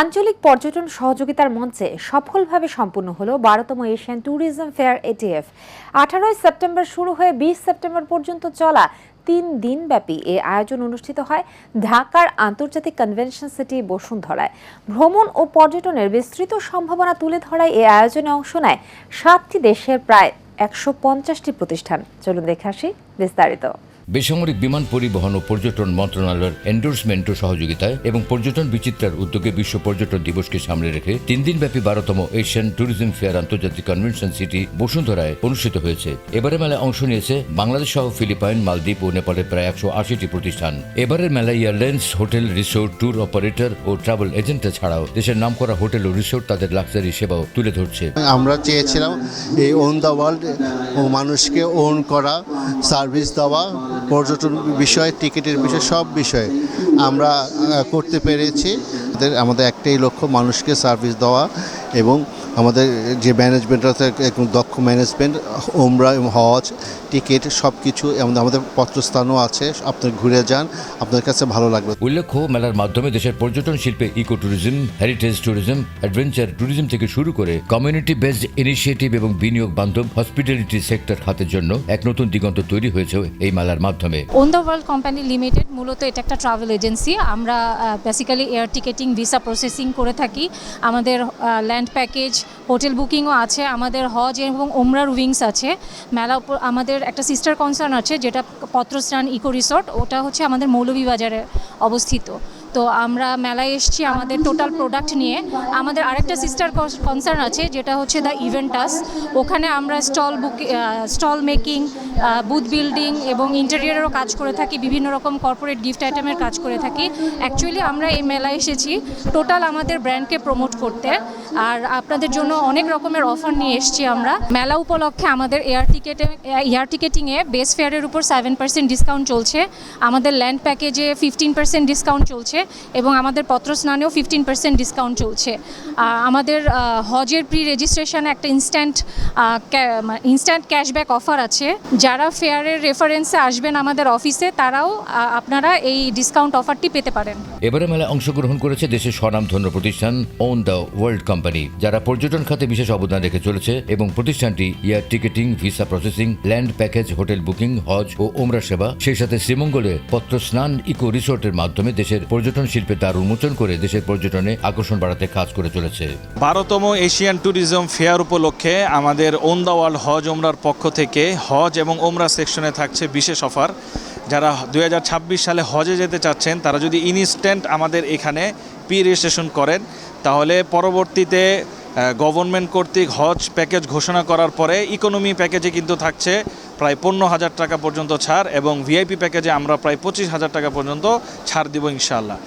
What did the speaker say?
আঞ্চলিক পর্যটন সহযোগিতার মঞ্চে সফলভাবে সম্পূর্ণ হলো বারোতম এশিয়ান ট্যুরিজম ফেয়ার এটিএফ। আঠারোই সেপ্টেম্বর শুরু হয়ে বিশ সেপ্টেম্বর পর্যন্ত চলা তিন দিনব্যাপী এ আয়োজন অনুষ্ঠিত হয় ঢাকার আন্তর্জাতিক কনভেনশন সিটি বসুন্ধরায়। ভ্রমণ ও পর্যটনের বিস্তৃত সম্ভাবনা তুলে ধরায় এ আয়োজনে অংশ নেয় সাতটি দেশের প্রায় একশো পঞ্চাশটি প্রতিষ্ঠান। চলুন দেখে আসি বিস্তারিত। বেসামরিক বিমান পরিবহন ও পর্যটন মন্ত্রণালয়ের এন্ডোর্সমেন্ট ও সহযোগিতায় এবং পর্যটন বিচিত্রার উদ্যোগে বিশ্ব পর্যটন দিবসকে সামনে রেখে তিন দিনব্যাপী বারোতম এশিয়ান ট্যুরিজম ফেয়ার আন্তর্জাতিক কনভেনশন সিটি বসুন্ধরায় অনুষ্ঠিত হয়েছে। এবারে মেলায় অংশ নিয়েছে বাংলাদেশ সহ ফিলিপাইন, মালদ্বীপ ও নেপালের প্রায় একশো আশিটি প্রতিষ্ঠান। এবারের মেলায় airlines, hotel, resort, tour operator ও ট্রাভেল এজেন্টরা ছাড়াও দেশের নামকরা হোটেল ও রিসোর্ট তাদের লাক্সারি সেবাও তুলে ধরছে। আমরা চেয়েছিলাম এই ওন দ্য ওয়ার্ল্ড মানুষকে ওন করা, সার্ভিস দেওয়া পর্যটন বিষয়, টিকিটের বিষয়ে, সব বিষয়ে আমরা করতে পেরেছি। আমাদের একটাই লক্ষ্য মানুষকে সার্ভিস দেওয়া এবং আমাদের যে ম্যানেজমেন্ট আছে ম্যানেজমেন্ট ওমরা এবং হজ টিকিট সব কিছু আমাদের আমাদের পত্রস্থানও আছে। আপনি ঘুরে যান আপনার কাছে ভালো লাগবে। উল্লেখ্য মেলার মাধ্যমে দেশের পর্যটন শিল্পে eco tourism heritage tourism adventure tourism থেকে শুরু করে কমিউনিটি বেসড ইনিশিয়েটিভ এবং বিনিয়োগ বান্ধব হসপিটালিটি সেক্টর খাতের জন্য এক নতুন দিগন্ত তৈরি হয়েছে এই মেলার মাধ্যমে। Own the world company limited মূলত এটা একটা ট্রাভেল এজেন্সি আমরা basically air ticketing visa processing করে থাকি। আমাদের ল্যান্ড প্যাকেজ হোটেল বুকিংও আছে। আমাদের হজ এবং ওমরার উইংস আছে। মেলা উপর আমাদের একটা সিস্টার কনসার্ন আছে, যেটা পত্রস্নান ইকো রিসোর্ট, ওটা হচ্ছে আমাদের মৌলভীবাজারে অবস্থিত। তো আমরা মেলায় এসেছি আমাদের টোটাল প্রোডাক্ট নিয়ে। আমাদের আরেকটা সিস্টার কনসার্ন আছে, যেটা হচ্ছে দ্য ইভেন্টাস ওখানে আমরা stall book stall making booth building এবং ইন্টেরিয়ারেরও কাজ করে থাকি, বিভিন্ন রকম কর্পোরেট গিফট আইটেমের কাজ করে থাকি। অ্যাকচুয়ালি আমরা এই মেলায় এসেছি। টোটাল আমাদের ব্র্যান্ডকে প্রমোট করতে। আর আপনাদের জন্য অনেক রকমের অফার নিয়ে এসেছি আমরা। মেলা উপলক্ষে আমাদের এয়ার টিকেটে এয়ার টিকেটিংয়ে বেস ফেয়ারের উপর সেভেন পার্সেন্ট ডিসকাউন্ট চলছে। আমাদের ল্যান্ড প্যাকেজে ফিফটিন পার্সেন্ট ডিসকাউন্ট চলছে। এবং আমাদের পত্র স্নানেও ফিফটিন পার্সেন্ট ডিসকাউন্ট চলছে আমাদের হজের প্রি রেজিস্ট্রেশনে একটা ইনস্ট্যান্ট ইনস্ট্যান্ট ক্যাশব্যাক অফার আছে। যারা ফেয়ারের রেফারেন্সে আসবেন আমাদের অফিসে তারাও আপনারা এই ডিসকাউন্ট অফারটি পেতে পারেন। এবারে মেলায় অংশগ্রহণ করেছে দেশের স্বনামধন্য প্রতিষ্ঠান ওন দ্য ওয়ার্ল্ড কোম্পানি যারা পর্যটন খাতে বিশেষ অবদান রেখে চলেছে এবং প্রতিষ্ঠানটি air ticketing, visa processing land package hotel booking, হজ ও ওমরা সেবা, সেই সাথে শ্রীমঙ্গলে পত্র স্নান ইকো রিসোর্টের মাধ্যমে দেশের পর্যটন শিল্পে তার উন্মোচন করে দেশের পর্যটনে আকর্ষণ বাড়াতে কাজ করে চলেছে। বারোতম এশিয়ান ট্যুরিজম ফেয়ার উপলক্ষে আমাদের ওন ওয়ার্ল্ড হজ ওমরার পক্ষ থেকে হজ এবং ওমরা সেকশনে থাকছে বিশেষ অফার। যারা দুই হাজার ছাব্বিশ সালে হজে যেতে চাচ্ছেন, তারা যদি ইনস্ট্যান্ট আমাদের এখানে পি রেজিস্ট্রেশন করেন, তাহলে পরবর্তীতে গভর্নমেন্ট কর্তৃক হজ প্যাকেজ ঘোষণা করার পরে ইকোনমি প্যাকেজে কিন্তু থাকছে প্রায় পনেরো হাজার টাকা পর্যন্ত ছাড় এবং ভিআইপি প্যাকেজে আমরা প্রায় পঁচিশ হাজার টাকা পর্যন্ত ছাড় দিব ইনশাআল্লাহ।